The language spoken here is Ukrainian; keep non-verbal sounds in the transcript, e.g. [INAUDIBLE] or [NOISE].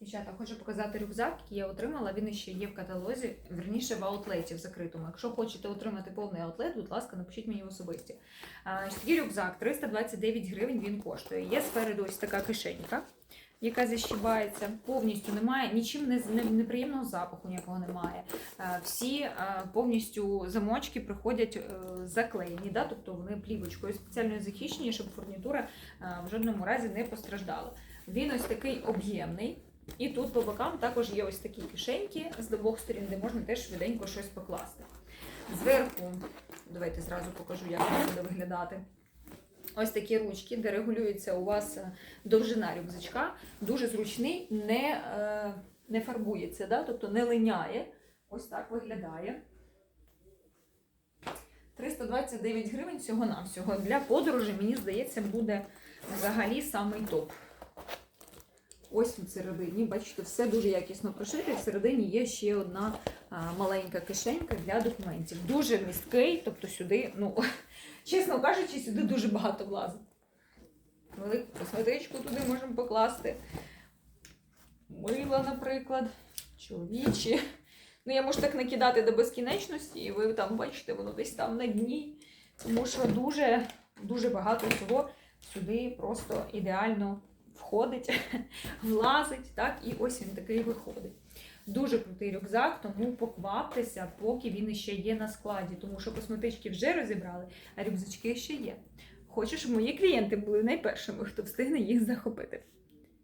Дівчата, хочу показати рюкзак, який я отримала. Він ще є в каталозі, верніше в аутлеті в закритому. Якщо хочете отримати повний аутлет, будь ласка, напишіть мені в особисті. Такий рюкзак 329 гривень він коштує. Є спереду ось така кишенька, яка защібається. Повністю немає, нічим не, не неприємного запаху ніякого немає. Всі повністю замочки приходять е, заклеєні, да? тобто вони плівочкою спеціально захищені, щоб фурнітура в жодному разі не постраждала. Він ось такий об'ємний. І тут по бокам також є ось такі кишеньки з обох сторін, де можна теж швиденько щось покласти. Зверху, давайте зразу покажу, як воно буде виглядати. Ось такі ручки, де регулюється у вас е, довжина рюкзачка. Дуже зручний, не, е, не фарбується, да? тобто не линяє. Ось так виглядає. 329 гривень всього-навсього. Для подорожі, мені здається, буде взагалі самий топ. Ось в середині, бачите, все дуже якісно прошите. Всередині є ще одна маленька кишенька для документів. Дуже місткий, тобто сюди, ну, [LAUGHS] чесно кажучи, сюди дуже багато влазить. Велику косметичку туди можемо покласти. Мила, наприклад, чоловічі. Ну, я можу так накидати до безкінечності, і ви там бачите, воно десь там на дні. Тому що дуже, дуже багато всього сюди просто ідеально входить, [LAUGHS] влазить, так, і ось він такий виходить. Дуже крутий рюкзак, тому покваптеся, поки він ще є на складі, тому що косметички вже розібрали, а рюкзачки ще є. Хочу, щоб мої клієнти були найпершими, хто встигне їх захопити.